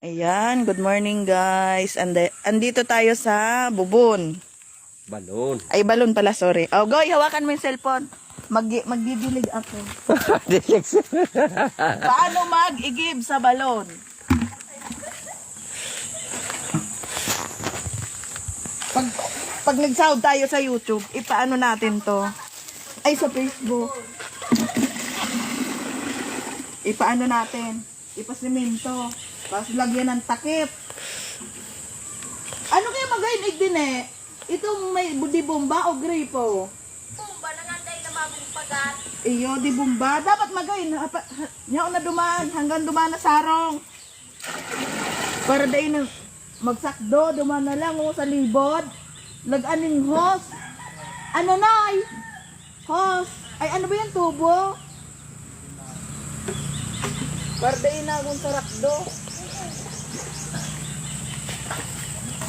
Ayan, good morning guys. Ande, andito tayo sa Bubon. Balon. Ay, balon pala, sorry. Oh, Goy, hawakan mo yung cellphone. Mag magdidilig ako. Paano mag-igib sa balon? Pag, pag nag-sound tayo sa YouTube, ipaano natin to? Ay, sa Facebook. Ipaano natin? Ipasimento. Tapos lagyan ng takip. Ano kaya magayon din eh? Itong may di bomba o gripo? Tumba na nga dahil na mabumpagat. Iyo, di bomba. Dapat ha- Nyaw na dumaan. Hanggang dumaan na sarong. Para dahil na magsakdo. Dumaan na lang oh, sa libod. Laganing hos. Ano nay? Hos. Ay ano ba yan tubo? Para dahil na akong sarakdo.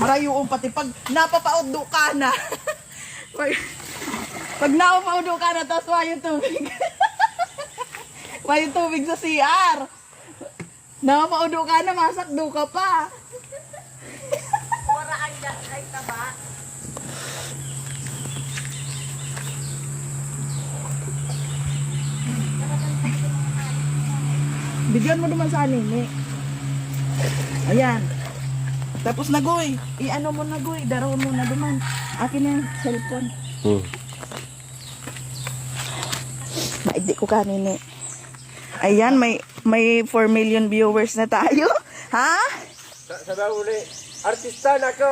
Marayo pati pag napapaudo ka na. pag, pag napapaudo ka na, tapos wala yung tubig. wala yung tubig sa CR. Napapaudo ka na, masakdo ka pa. Wala ang ay taba. Bigyan mo naman sa anime. Ayan. Tapos nagoy. I-ano mo nagoy. Daraw mo na duman. Akin yung cellphone. Hmm. Maigdi ko kanini. Ayan, may may 4 million viewers na tayo. Ha? Sa sa uli, artista na ko.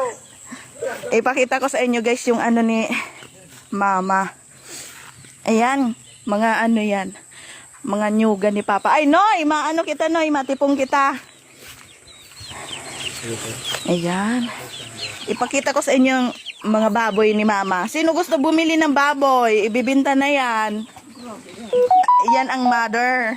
Ipakita ko sa inyo guys yung ano ni Mama. Ayan, mga ano yan. Mga nyuga ni Papa. Ay, Noy! Maano kita, Noy? Matipong kita. Ayan. Ipakita ko sa inyo yung mga baboy ni Mama. Sino gusto bumili ng baboy? Ibibinta na yan. Yan ang mother.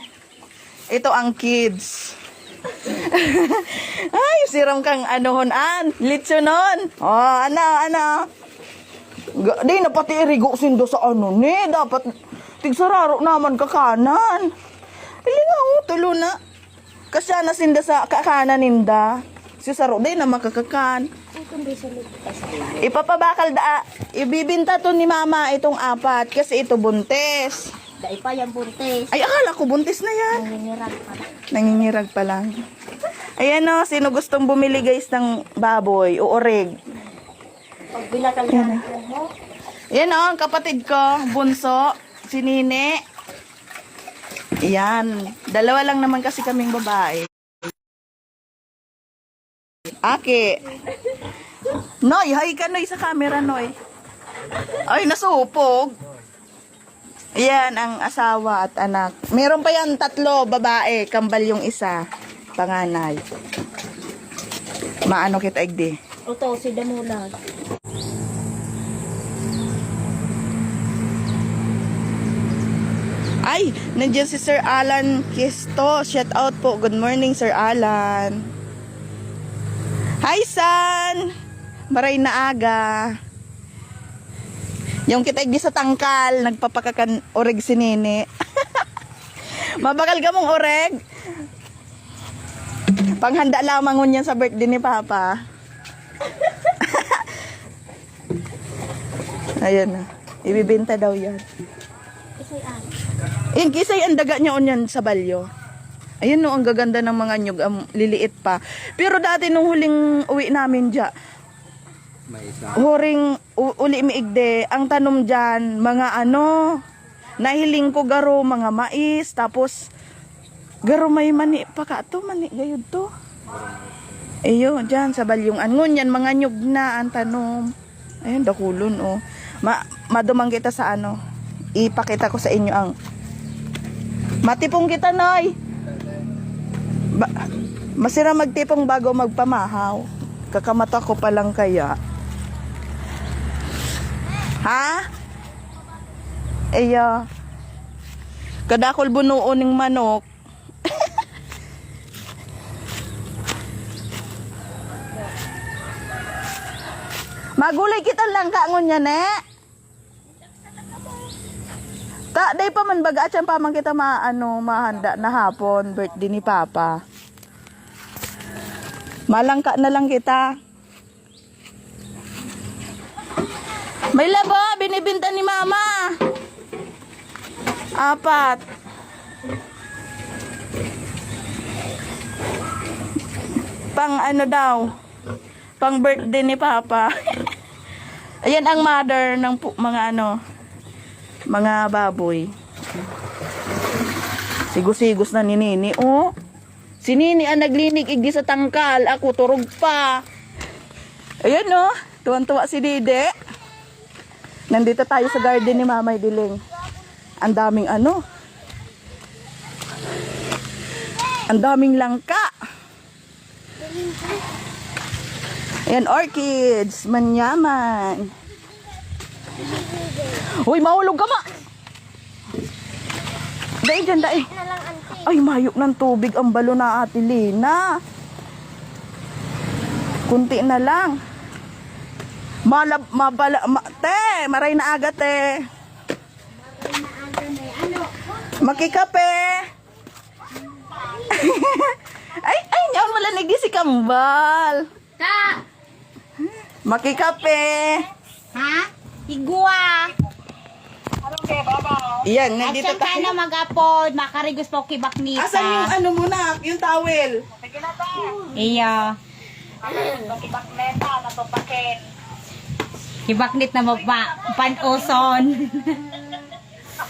Ito ang kids. Ay, siram kang anohonan. Litsunon. Oh, ano, ano. Di na pati irigo sindo sa ano ni. Dapat tigsararo naman kakanan. Ili nga oh, tulo na. Kasi na sinda sa kakanan ninda. Si Saro di na makakakan. Ipapabakal da. Ibibinta to ni mama itong apat kasi ito buntis. Dahil pa yung buntis. Ay, akala ko buntis na yan. Nangingiran pa na. Nangingirag pa lang. Ayan o, sino gustong bumili guys ng baboy o oreg? Pag binakal yan mo, Yan o, ang kapatid ko, bunso, si Nini. Yan, dalawa lang naman kasi kaming babae. Aki. Noy, hay ka Noy sa camera Noy. Ay, nasupog. Yan ang asawa at anak. Meron pa yan tatlo, babae, kambal yung isa, panganay. Maano kita igdi? Ito, si Damulag. Ay, nandiyan si Sir Alan Kisto. Shout out po. Good morning, Sir Alan. Hi, son! Maray na aga. Yung kita di sa tangkal, nagpapakakan oreg si Nene. Mabakal ka mong oreg. Panghanda lamang yan sa birthday ni Papa. Ayan na. Ibibenta daw yan. Kasi ano. Yan, kisay ang daga niya onyan sa balyo. Ayun no, ang gaganda ng mga nyug, ang liliit pa. Pero dati nung huling uwi namin dya, May isa. huring uli miigde, ang tanom dyan, mga ano, nahiling ko garo, mga mais, tapos garo may mani pa ka to, mani gayud to. Ayun, dyan sa balyong angon yan, mga nyug na ang tanom. Ayun, dakulon oh. Ma madumang kita sa ano, ipakita ko sa inyo ang Matipong kita, Noy. Ba masira magtipong bago magpamahaw. Kakamata ko pa lang kaya. Ha? Eya. Kadakol bunuon ng manok. Magulay kita lang kaangon niya, ne? Ta, day pa man baga atyan pa man kita maano mahanda na hapon birthday ni Papa. Malangka na lang kita. May labo, binibinta ni mama. Apat. Pang ano daw? Pang birthday ni Papa. Ayan ang mother ng mga ano, mga baboy. Sigos-sigos na ni Nini. Oh, si Nini ang naglinig sa tangkal. Ako turog pa. Ayan oh, tuwan-tuwa si Dide. Nandito tayo sa garden ni Mamay Diling. Ang daming ano. Ang daming langka. Ayan, orchids. Manyaman. Uy, mahulog ka ma. Dahil dyan, auntie. Ay, mayok ng tubig ang balo na ate Lina. Kunti na lang. Malab, mabala, ma, te, maray na aga, te. Makikape. ay, ay, nyaon wala nagdi si Kambal. Ka! Makikape. Ha? Igwa! Yan, nandito Asan ka tayo. na mag-apod? Makarigos po kibak nita. Asan yung ano muna, yung towel? Iya. Kibaknit na magpa panuson.